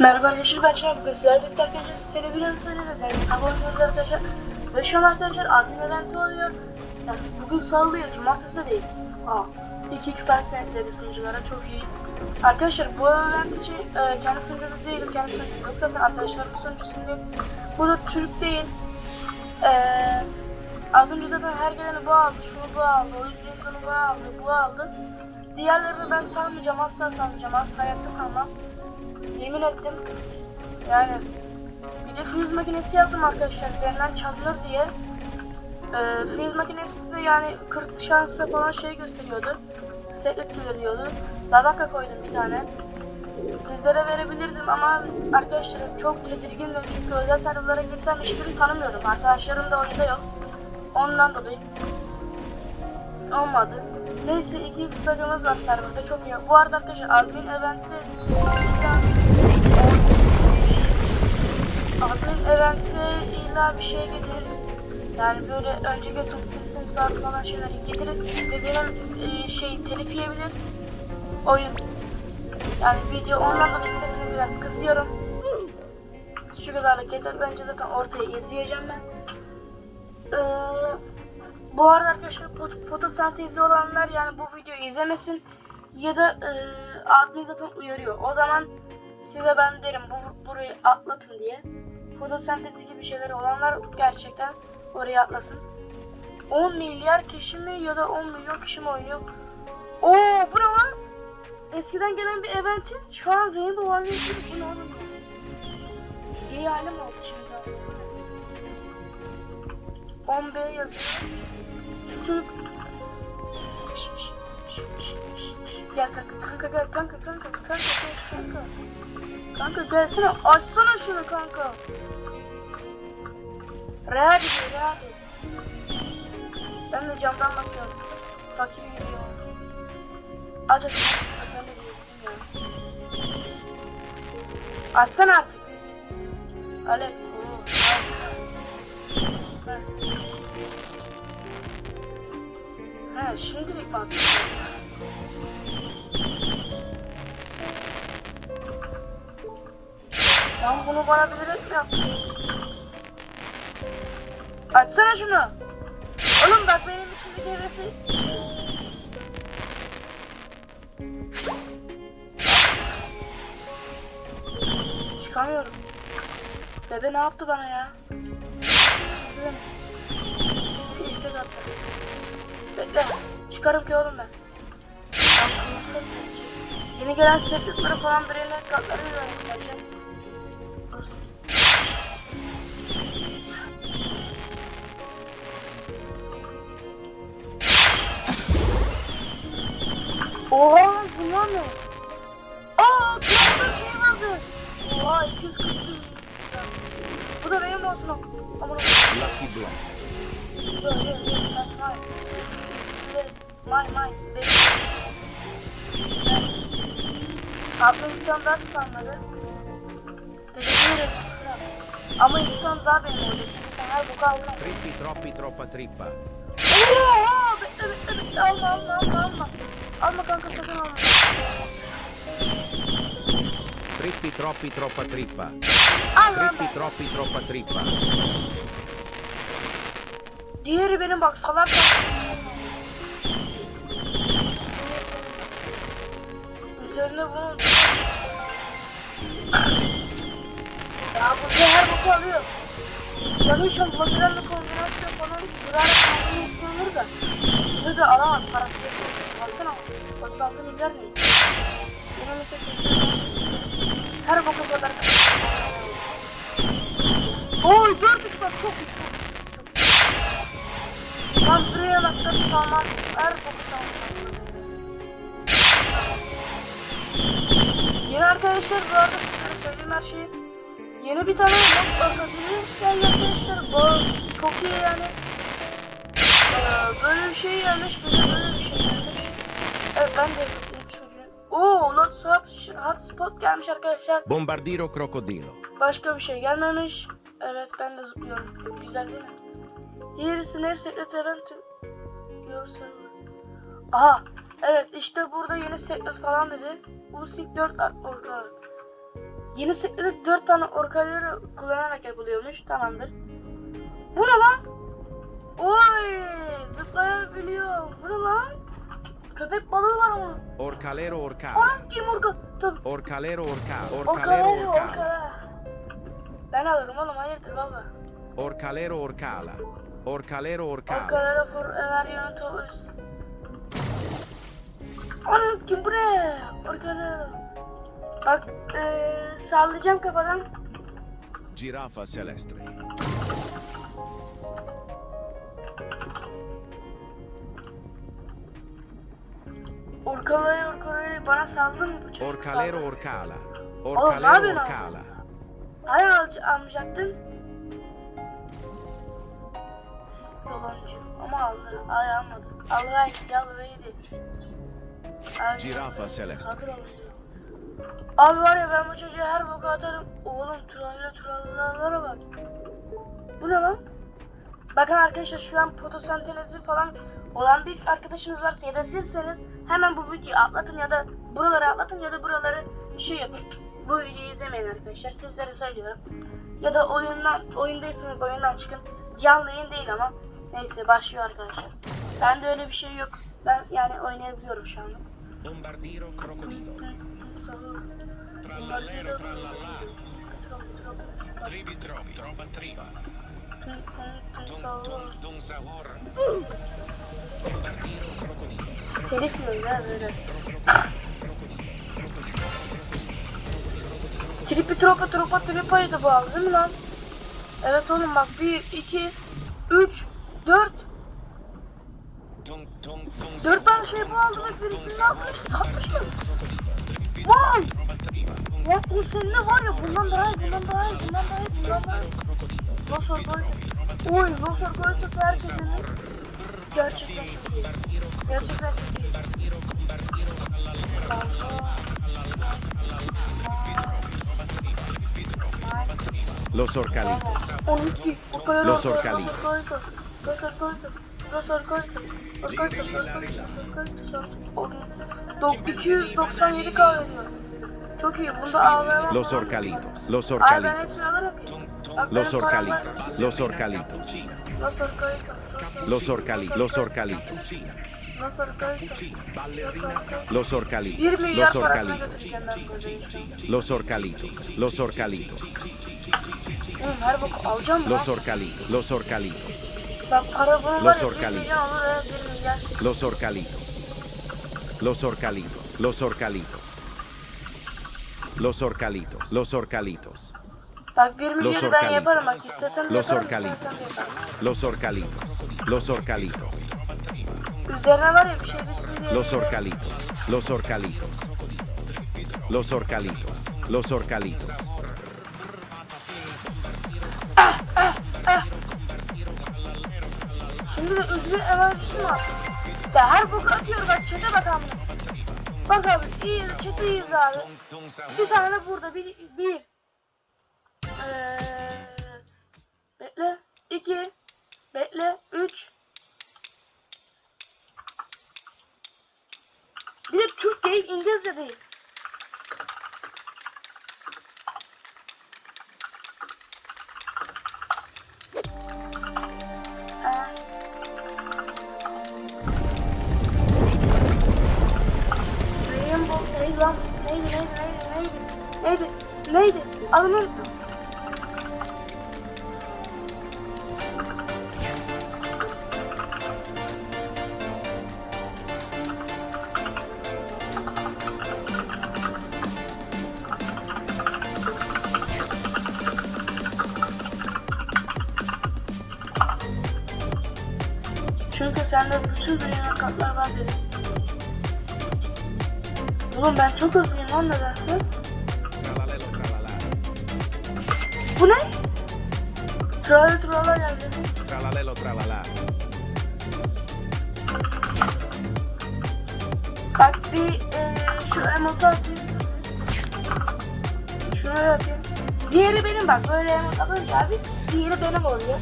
Merhaba ben Şenol bugün sizlerle birlikte arkadaşlar siz televizyon söylüyoruz yani sabah oynuyoruz arkadaşlar. Ve şu an arkadaşlar admin eventi oluyor. Ya bugün salı ya cumartesi değil. Aa 2x saat ekledi sunuculara çok iyi. Arkadaşlar bu event için e, kendi sunucumuz değilim kendi sunucum yok zaten arkadaşlarımın sunucusundayım. Bu da Türk değil. E, az önce zaten her geleni bu aldı şunu bu aldı oyuncunun bu aldı bu aldı. Diğerlerini ben salmayacağım asla salmayacağım asla hayatta salmam Yemin ettim. Yani bir de füze makinesi yaptım arkadaşlar. Benden çalınır diye. Ee, füze makinesi de yani 40 şansla falan şey gösteriyordu. Secret gelir diyordu. Lavaka koydum bir tane. Sizlere verebilirdim ama arkadaşlarım çok tedirgindim çünkü özel taraflara girsem hiçbirini tanımıyorum. Arkadaşlarım da oyunda yok. Ondan dolayı. Olmadı. Neyse iki x stadionumuz var serverda çok iyi. Bu arada arkadaşlar admin eventte admin eventte illa bir şey getirir. Yani böyle önce götür kum saat falan şeyleri getirir ve benim e, şey telif yiyebilir oyun. Yani video ondan dolayı sesini biraz kısıyorum. Şu kadarlık yeter. Bence zaten ortaya izleyeceğim ben. Ee, bu arada arkadaşlar foto, fotosentezi olanlar yani bu videoyu izlemesin ya da e, admin zaten uyarıyor. O zaman size ben derim bu burayı atlatın diye. Fotosentezi gibi şeyleri olanlar gerçekten oraya atlasın. 10 milyar kişi mi ya da 10 milyon kişi mi oynuyor? Oo bu ne lan? Eskiden gelen bir eventin şu an Rainbow gibi bu ne oğlum? İyi halim oldu şimdi. 10B yazıyor. Şu çocuk Gel kanka kanka gel kanka kanka kanka kanka kanka Kanka gelsene açsana şunu kanka. Reha gidiyor reha Ben de camdan bakıyorum. Fakir gibi ya Aç aç Sen de ya Açsana artık. Alex Ver. He şimdilik bak. Lan bunu bana bilerek mi yaptın? Açsana şunu. Oğlum bak benim içindeki hevesi. Çıkamıyorum. Bebe ne yaptı bana ya? Üzüldüm. Bir istek attı. Bekle. Çıkarım ki oğlum ben. Yeni gelen sineklikleri falan birine katları izlemek istersen. Oha bunlar ne? Aa kıyafet şey vardı. Oha 240 Bu da benim olsun o. Aman Lucky Block. Dur dur that's mine. This is mine mine. Benim. Abla tane daha spamladı. Teşekkür ederim. Ama tane daha benim oldu. Çünkü sen her boku aldın. Trippi, troppi, troppa trippa. Oo, bekle bekle bekle alma alma alma alma. Alma kanka sakın alma. Trippi, troppi, troppa trippa. Al lan Trippi, troppi, troppa trippa. Diğeri benim bak salak. Üzerine bunun... Ya bu her boku alıyor. Ya inşallah labirentli kombinasyon falan kurarak kendini istiyordur da. Bunu da alamaz parası yok. Baksana 36 milyar ne? Benim ise Her boku kadar. Oy gördük bak çok iyi çok iyi. Çok iyi. Lan buraya bak tabii salmam. Her boku salmam. Yeni arkadaşlar bu arada sizlere söyleyeyim her şeyi. Yeni bir tane mod bakabiliriz geldi arkadaşlar. Bu çok iyi yani. Ee, böyle bir şey gelmiş. Böyle bir şey gelmiş. Evet ben de ilk çocuğun. Oo Lotus Hub Hotspot gelmiş arkadaşlar. Bombardiro crocodilo. Başka bir şey gelmemiş. Evet ben de zıplıyorum. Güzel değil mi? Here an secret event yourself. Aha. Evet işte burada yeni secret falan dedi. Usik 4 orga. Yeni setleri 4 tane orkaları kullanarak yapılıyormuş. Tamamdır. Bu ne lan? Oy! Zıplayabiliyor. Bu ne lan? Köpek balığı var onun. Orcalero. Anam kim orka? Tabii. Orcalero orca. Orcalero orkala. Ben alırım oğlum hayırdır baba. Orcalero orcala. Orcalero orcala. Orkalara forever unit alırız. Anam kim bu ne? Orkalara. Bak eee sallayacağım kafadan. Girafa celeste. Orkalayı orkalayı bana saldın mı bu çocuk? Orcalero Saldı. orcala. ne Orcalero yapıyorsun orcala. Hayır al almayacaktın. Yalancı ama aldı. Hayır almadı. Alraydı yalraydı. Ay, Girafa celeste. Hazır olun. Abi var ya ben bu çocuğa her boku atarım. Oğlum tralala tralalara bak. Bu ne lan? Bakın arkadaşlar şu an fotosentezi falan olan bir arkadaşınız varsa ya da sizseniz hemen bu videoyu atlatın ya da buraları atlatın ya da buraları şey yapın. Bu videoyu izlemeyin arkadaşlar. Sizlere söylüyorum. Ya da oyundan oyundaysanız da oyundan çıkın. Canlı yayın değil ama. Neyse başlıyor arkadaşlar. Bende öyle bir şey yok. Ben yani oynayabiliyorum şu anda. Bombardiro crocodilo. Trallallero. Tropa tripa. Dun sahur. Bombardiro Telif yiyor ya böyle. Tripi tropa tropa tripaydı bu değil mi lan? Evet oğlum bak 1, 2, 3, 4. Dun dun dun 4 tane şey bu aldı ve birisini yapmış? Satmış mı? Vay! Ya o seninle var ya bundan daha iyi, bundan daha iyi, bundan daha iyi, bundan daha iyi. Los Orgolitos. Oy Los Orgolitos herkesin. Gerçekten çok iyi. Gerçekten çok iyi. Los orcalitos. 12. Orgolitos. Los Orcalitos. Los Orgolitos. Los Orgolitos. Orgolitos. Orgolitos. Orgolitos. 297 k veriyor. Çok iyi. Bunda ağlayan Los orcalitos. Los Ay ben orcalitos. hepsini Los benim param var. orcalitos. Los orcalitos. Los Orcalitos. Los orcalitos. Los orcalitos. Los Orcalitos. Los Los Orcalitos. orcalitos. 1 milyar Los parasına orcalitos. götüreceğim ben buradayım şu an. Los orcalitos. Los orcalitos. Oğlum her boku alacağım mı? Los lan? orcalitos. Los orcalitos. Bak para bunu var Los ya 1 Orcalitos. milyon olur ha 1 milyar. Los orcalitos. Los orcalitos. Los orcalitos. Los orcalitos. Los orcalitos. Bak 1 milyarı ben Orcalitos. yaparım bak istesem de Los yaparım Orcalitos. istemesem de yaparım. Los orcalitos. Los orcalitos. Üzerine var ya bir şey düşsün diye. Los orcalitos. Los orcalitos. Los orcalitos. Los orcalitos. Şimdi de üzgün enerjisi mi attı? Ya her boku atıyor bak çete bak amına. Bak abi iyi çete iyiyiz abi. Bir tane de burada bir, bir. 2 bekle 3 Bir de Türk değil İngilizce değil. Rainbow neydi lan? Neydi neydi neydi neydi? Neydi? Neydi? Adını unuttum. Sende bütün dünya katlar var dedim. Oğlum ben çok hızlıyım lan nedense. Tralala. Bu ne? Trala trala geldi. Tralalelo, tralala. Bak bir eee şu emotu atayım. Şunu yapayım. Diğeri benim bak böyle emot atınca abi diğeri benim oluyor.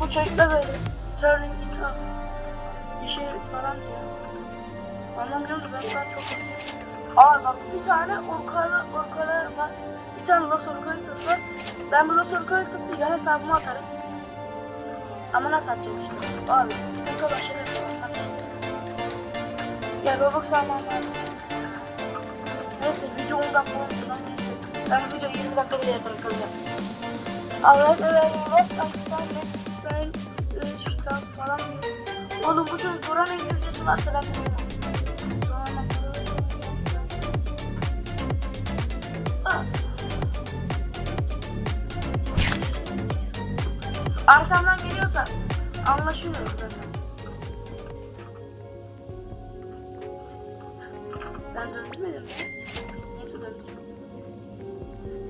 Bu çocuk da böyle. Turning it off. Bir şey falan diyor. Anlamıyorum ben şu an çok mutluyum. Aa bak bir tane orkalar orkalar var. Bir tane Los Orcalitos var. Ben bu Los Orcalitos'u ya hesabıma atarım. Ama nasıl atacağım işte? Abi sıkıntı işte. Ya Robux almam lazım. Neyse video 10 dakika olmuş lan neyse. Ben bu videoyu 20 dakika bile bırakacağım. Evet evet evet Pakistan Pakistan Üstan falan Oğlum bu çocuk Kur'an İngilizcesi varsa ben bilmiyorum. Arkamdan geliyorsa anlaşılıyor zaten. Ben döndürmedim mi? Neyse döndüm.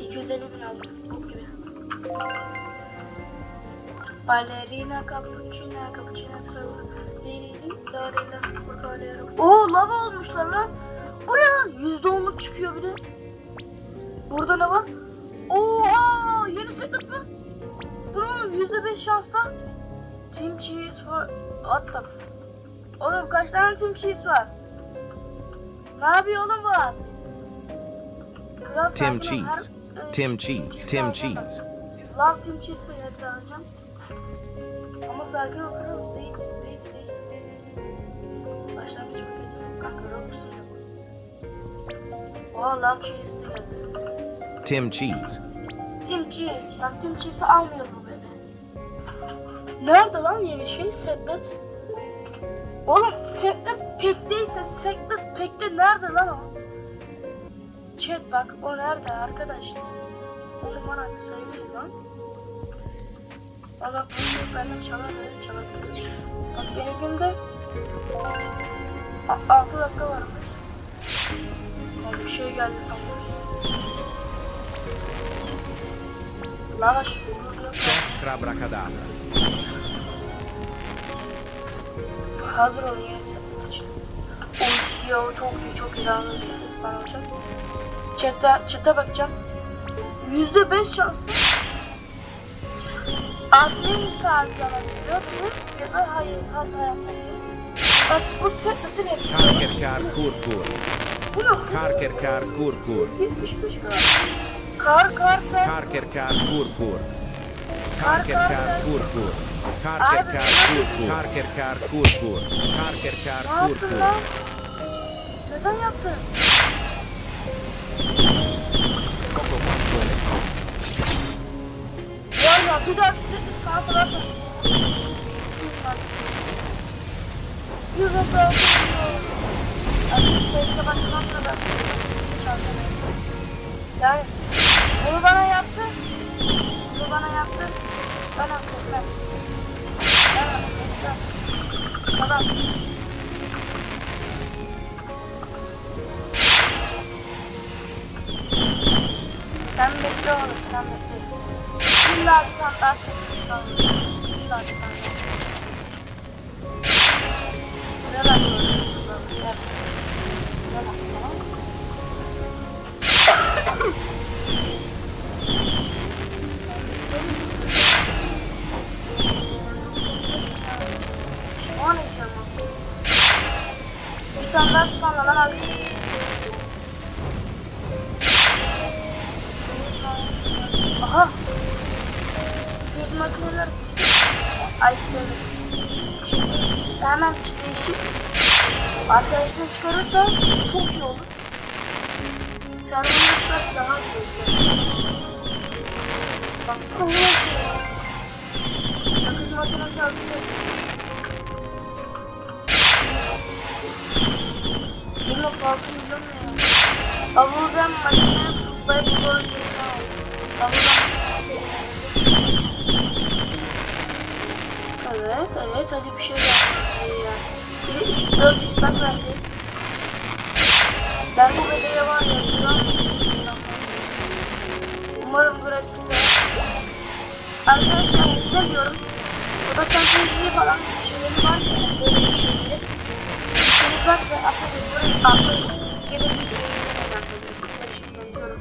250 bin aldım. Bok gibi. Ballerina cappuccina cappuccina trava. Oo lava olmuşlar lan. Ne lan? Yüzde onluk çıkıyor bir de. Burada ne var? Oha! Yeni setlet mi? Bunun yüzde beş şansla. Team cheese for... What the f... Oğlum kaç tane team cheese var? Ne yapıyor oğlum bu? Kral Tim her- Cheese. e, Tim şey- Cheese. Tim Cheese. Love Team Cheese de hesap alacağım. Ama sakin ol Love Cheese geldi. Tim Cheese. Team Cheese. Bak Team Cheese'i almıyor bu bebe. Nerede lan yeni şey? Sekret. Oğlum Sekret Pek'teyse Sekret Pek'te nerede lan o? Chat bak o nerede arkadaşlar? Onu bana söyleyin lan. Aa bak bunu benden çalar verir. Bak benimkinde 6 dakika varmış. Abi bir şey geldi sandım. Lavaş olur yok. Abracadabra. Hazır olun yeni sepet için. Yo çok iyi çok güzel olacak. Chat'e, chat'e bakacağım. Yüzde beş şansı. Admin sadece alabiliyor dedim. Ya da hayır, hayır hayatta değil. Bak bu sepet'in hepsi. Karker kar kurkur. Bu ne? Karker kar kurkur. 75 kar. Kar kar kar. Karker kar kurkur. Karker kar kurkur. Karker kar kurkur. Karker kar kurkur. Karker Ne kar kurkur. lan? Neden yaptın? Poco quanto Ya ya bir daha sağa sola sor. Yüz Arkadaşlar işte başlamak kadar Yani bunu bana yaptı. Bunu bana yaptı. Ben yaptım ben. Ben ben. Tamam. Sen bekle oğlum sen bekle. İlla daha sessiz kalmış. İlla bir tane spawnla lan abi. Aha. Bir makineler Ay hemen değişik. Arkadaşını çıkarırsa çok iyi olur. Server'ın daha iyi olur. Baksana ne yapıyor? Sakız makinesi atıyor. Nokta altı milyon ne ya? Avuldan makine tutmayı doğru geçen Avuldan Evet, evet. Hadi bir şey ver. Bir de 4 istak verdi. Ben bu bedeye var ya, Umarım grafikte. Arkadaşlar ne diyorum? Bu da sentezli falan şeyleri varsa böyle bir şeyleri. Şimdi bak ve atabilirim. Atlayıp gelip bir şey Sizler için gönderiyorum.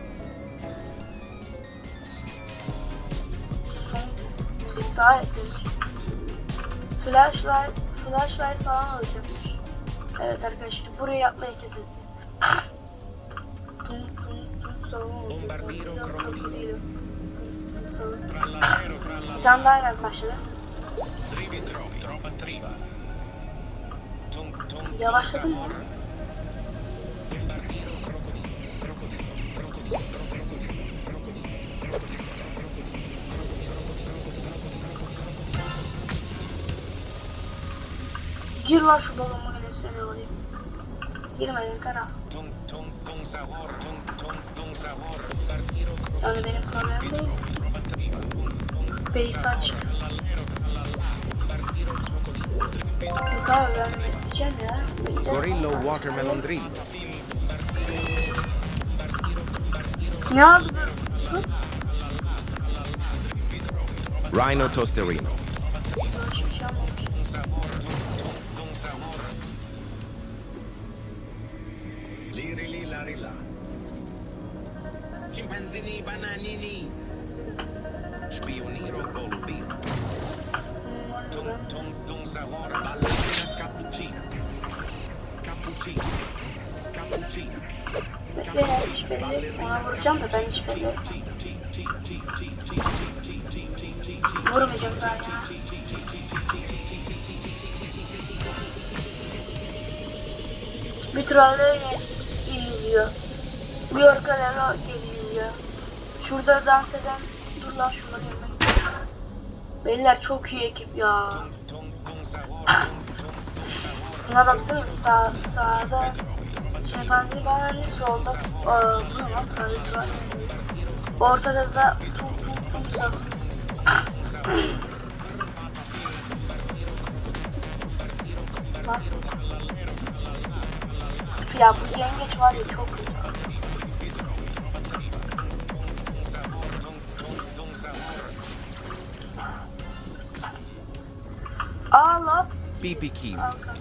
Son müzik daha eklemiş. Flashlight, flashlight falan alacakmış. Evet arkadaşlar burayı yapmayı kesin. Bir tane daha geldi başladı. Yavaşladın mı? Lan şu balonuma yine seni alayım. Girmedin kara. Yani benim problemim değil. Base açık. Yok abi ben gideceğim ya. Bekle. Gorillo watermelon drill. Ne? Sıkıt. Rhino tosterino. Liri lila rila. Bananini. Spioniro volubino. Hmm, o ne Tum lan? tum tum sabor ballerina cappuccina. Cappuccina. Cappuccina. Bekle hiç belli. Ona vuracağım da ben hiç belli. Vurmayacağım daha ya. Bir trallere izliyor. Bir orkalera izliyor. Şurada dans eden dur lan şurada yemek. Beyler çok iyi ekip ya. Buna baksana sağ, sağda şempanze babaanne solda aa, bu ne lan tradisyon. Ortada da tum tum tum saf. Bak. Ya bu yengeç var ya çok kötü. Lan. BB. Al kanka.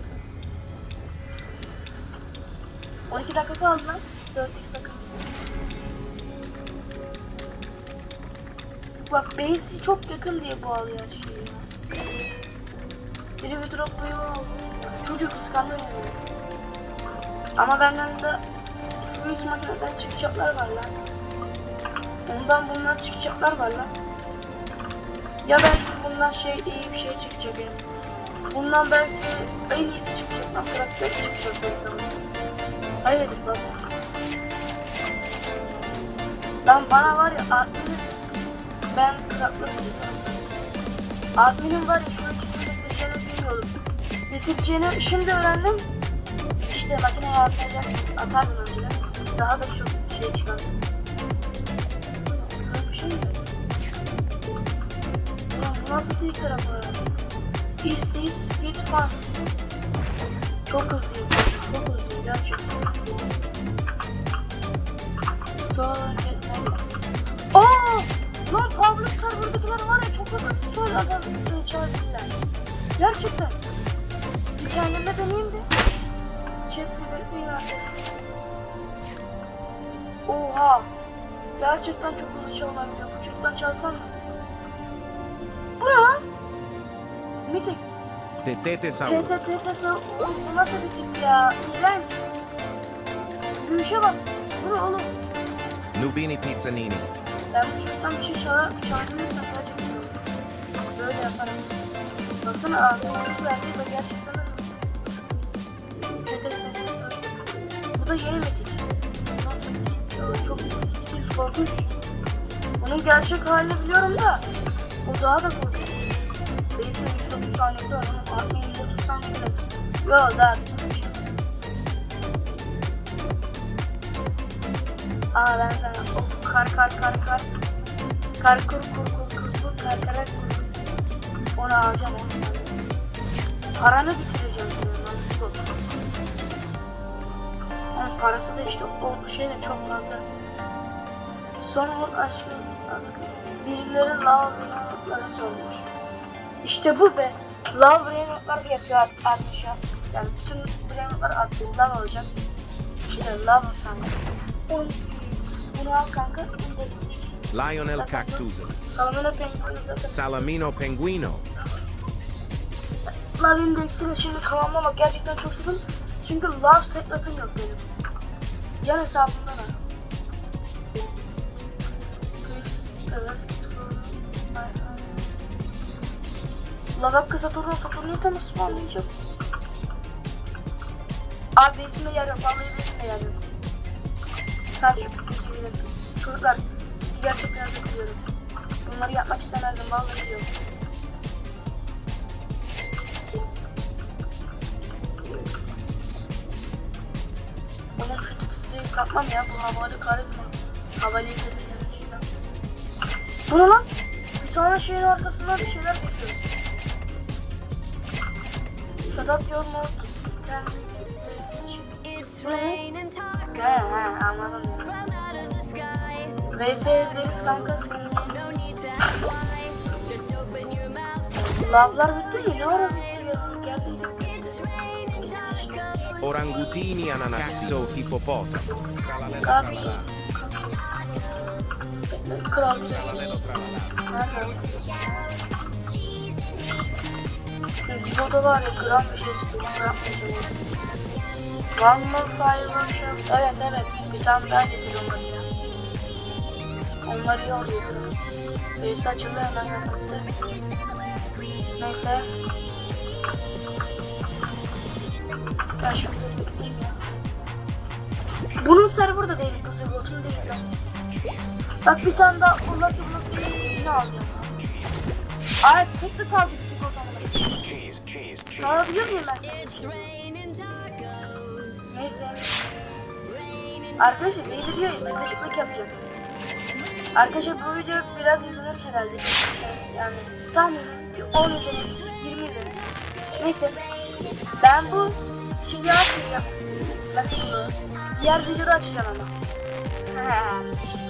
12 dakika kaldı lan. 4x dakika. Bak Basie çok yakın diye bu alıyor şeyi ya. Biri bir dropluyor. Çocuk kıskandı? Ama benden de Fuse makineden çıkacaklar var lan. Ondan bundan çıkacaklar var lan. Ya belki bundan şey iyi bir şey çıkacak benim. Bundan belki en iyisi çıkacak lan traktör çıkacak belki. Hayırdır baba. Lan bana var ya adminin ben traktör istiyorum. Adminin var ya şu ikisini dışarı bilmiyordum. Getireceğini şimdi öğrendim. İşte makineye atacak, atardım önceden. Daha da çok şey çıkardı. Bir şey mi? Nasıl değil tarafı? Is this speed fun? Çok hızlıyım. Çok hızlıyım gerçekten. Stolen etmem. Aa! Lan Pablo serverdakiler var ya çok hızlı storelardan çağırdılar. Gerçekten. Bir kendime deneyeyim de. Bekleyin arkadaşlar. Oha! Gerçekten çok hızlı çalınabiliyor. Bu chatten çalsam mı? Bu ne lan? Mitik. Tetete sabor. TTT'si bu nasıl bir tip ya? İğrenç. Gülüşe bak. Bu ne oğlum? Nubini pizzanini. Ben bu çocuktan bir şey çalar, çaldığını sakla çekiyorum. Böyle yaparım. Baksana ağzına nasıl verdi de gerçekten da yeni mitik. Nasıl ya? Çok tipsiz, korkunç. Bunun gerçek halini biliyorum da. O daha da korkunç. Base'in 130 saniyesi var ama Art'ın 130 saniyesi yok. Yo daha bitmemiş. Aa ben sana o kar kar kar kar kar kur kur kur kur kur kar kar kur onu alacağım onu senden. Paranı bitireceğim Onun parası da işte o şey de çok fazla. Son umut aşkı askı. Birileri lav notları sormuş. İşte bu be. Lav brain notlar yapıyor art- artmışa. Yani bütün brain notlar atıyor. Lav olacak. İşte lav. Onu, bunu al kanka. Lionel Zaten bu- cactusa. Salmona penguin zaten. Salamino penguino. Lav indeksini şimdi tamamlamak gerçekten çok sıkıntı. Çünkü lav setlatım yok benim. Yan hesabımda var. La bak kız Saturn'un Saturn'u spawnlayacak? Abi besime yer yok. Vallahi besime yer yok. Bekir'im. Çocuklar, gerçekten özür diliyorum. Bunları yapmak istemezdim. Vallahi diyorum. Satmam ya. Bu havalı karizma. Havalı dedim. Bu ne lan? Bir tane şeyin arkasından bir şeyler geçiyor. Shut up your mouth. Kendi Mhm. raining He he anladım. VS ederiz kanka sıkıntı. Lavlar bitti mi? Ne ara bitti ya? Orangutini ananasso diyeceğiz. Nerede? Şu Cibo'da var ya gram bir şey gram bir şey. One more fire workshop. Evet evet. Bir tane daha getir onları ya. Onları iyi oluyor. Birisi açıldı hemen kapattı. Neyse. Ben şurada bekleyeyim ya. Bunun serverda değil. Bu Cibot'un değil. lan. Bak bir tane daha ulak değil. Yine alacağım. Ay tek de kaldı Cibot ama. Ne yapabiliyor muyum ben? Neyse. Arkadaşlar yeni diyor yakışıklık yapacağım. Arkadaşlar bu video biraz izlenir herhalde. Yani tahminim 10 üzerinden 20 üzerinden. Neyse. Ben bu şeyi açmayacağım. Ben bunu diğer videoda açacağım ama. Ha. Neyse.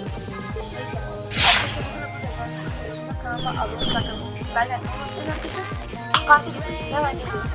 Arkadaşlar bunu burada. Kanalıma abone olmayı unutmayın. Ben de arkadaşlar. Parti gitsin. Hemen geliyorum.